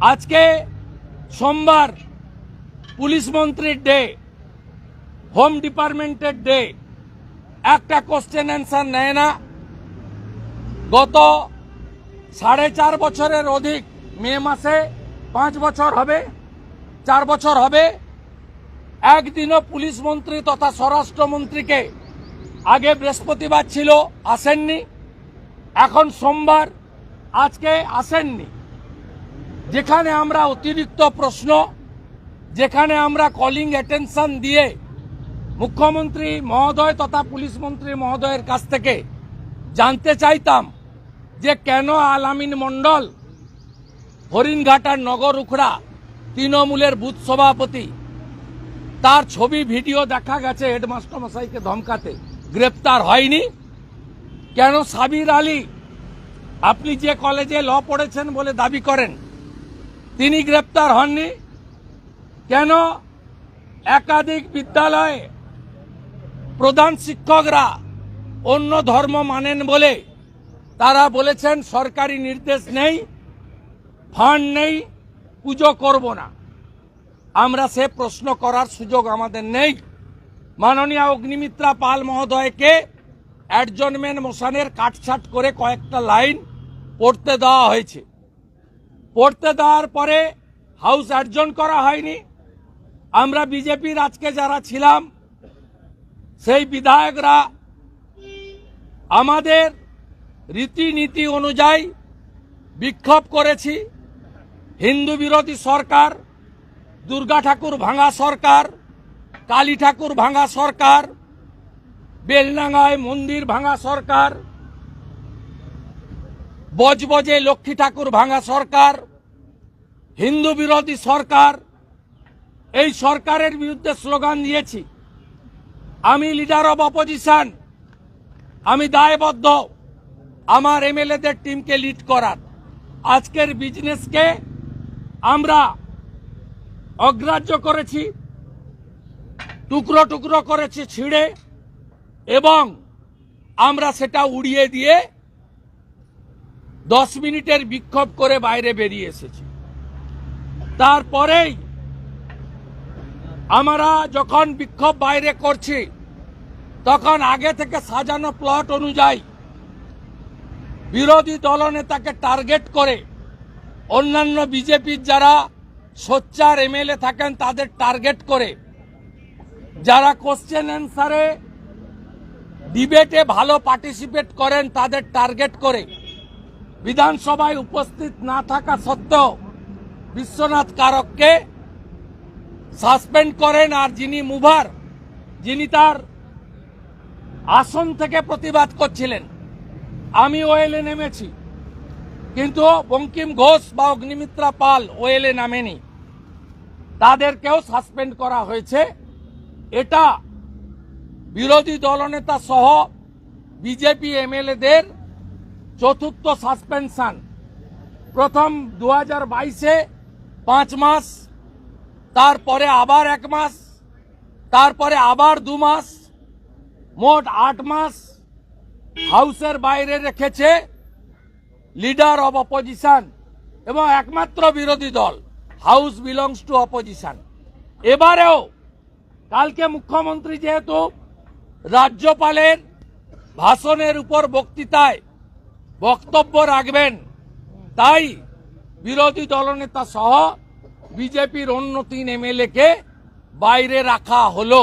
আজকে সোমবার পুলিশ মন্ত্রীর ডে, হোম ডিপার্টমেন্টের ডে। একটা কোশ্চেন অ্যান্সার নেয় না। গত সাড়ে চার বছরের অধিক, মে মাসে পাঁচ বছর হবে, চার বছর হবে। একদিনও পুলিশ মন্ত্রী তথা স্বরাষ্ট্রমন্ত্রীকে আগে বৃহস্পতিবার ছিল, আসেননি। এখন সোমবার, আজকে আসেননি। যেখানে আমরা অতিরিক্ত প্রশ্ন, যেখানে আমরা কলিং অ্যাটেনশন দিয়ে মুখ্যমন্ত্রী মহোদয় তথা পুলিশ মন্ত্রী মহোদয়ের কাছ থেকে জানতে চাইতাম যে কেন আলামিন মণ্ডল, হরিণঘাটার নগর উখড়া, তৃণমূলের বুথ সভাপতি, তার ছবি, ভিডিও দেখা গেছে হেডমাস্টার মশাইকে ধমকাতে। গ্রেপ্তার হয়নি। কেন সাবির আলী, আপনি যে কলেজে ল পড়েছেন বলে দাবি করেন? তিনি গ্রেপ্তার হননি। কেন? একাধিক বিদ্যালয়ে প্রধান শিক্ষকরা অন্য ধর্ম মানেন বলে তারা বলেছেন, সরকারি নির্দেশ নেই, ফান্ড নেই, পুজো করব না। আমরা সে প্রশ্ন করার সুযোগ আমাদের নেই। মাননীয় অগ্নিমিত্রা পাল মহোদয়কে অ্যাডজনমেন্ট মোশনের কাটছাট করে কয়েকটা লাইন পড়তে দেওয়া হয়েছে। পড়তে দেওয়ার পরে হাউস অ্যাডজন করা হয়নি। আমরা বিজেপির আজকে যারা ছিলাম, সেই বিধায়করা আমাদের রীতিনীতি অনুযায়ী বিক্ষোভ করেছি। হিন্দু বিরোধী সরকার, দুর্গা ঠাকুর ভাঙা সরকার, কালী ঠাকুর ভাঙা সরকার, বেলডাঙ্গায় মন্দির ভাঙা সরকার, বজবজে লক্ষ্মী ঠাকুর ভাঙা সরকার হিন্দু বিরোধী সরকার, এই সরকারের বিরুদ্ধে স্লোগান দিয়েছি। আমি লিডার অব অপোজিশন আমি দায়বদ্ধ। আমার এমএলএদের টিমকে লিড করার। আজকের বিজনেসকে আমরা অগ্রাহ্য করেছি, টুকরো টুকরো করেছি ছিঁড়ে, এবং আমরা সেটা উড়িয়ে দিয়ে দশ মিনিটের বিক্ষোভ করে বাইরে বেরিয়ে এসেছি। তারপরেই আমরা যখন বিক্ষোভ বাইরে করছি, তখন আগে থেকে সাজানো প্লট অনুযায়ী বিরোধী দলনেতাকে টার্গেট করে অন্যান্য বিজেপির যারা সোচ্চার এমএলএ থাকেন তাদের টার্গেট করে যারা কোশ্চেন অ্যান্সারে ডিবেটে ভালো পার্টিসিপেট করেন তাদের টার্গেট করে বিধানসভায় উপস্থিত না থাকা সত্ত্বেও বিশ্বনাথ কারককে সাসপেন্ড করেন আর যিনি মুভার, যিনি তার আসন থেকে প্রতিবাদ করছিলেন। আমি ওয়েলে নেমেছি, কিন্তু বঙ্কিম ঘোষ বা অগ্নিমিত্রা পাল ওয়েলে নামেনি। তাদেরকেও সাসপেন্ড করা হয়েছে। এটা বিরোধী দলনেতা সহ বিজেপি এমএলএদের চতুর্থ সাসপেনশন। প্রথম দু হাজার বাইশে পাঁচ মাস, তারপরে আবার এক মাস, তারপরে আবার দু মাস, মোট আট মাস হাউসের বাইরে রেখেছে লিডার অব অপোজিশন এবং একমাত্র বিরোধী দল, হাউস বিলংস টু অপোজিশন। এবারেও কালকে মুখ্যমন্ত্রী যেহেতু রাজ্যপালের ভাষণের উপর বক্তৃতায় বক্তব্য রাখবেন, তাই বিরোধী দলনেতা সহ বিজেপির অন্য তিন এমএলএ কে বাইরে রাখা হলো।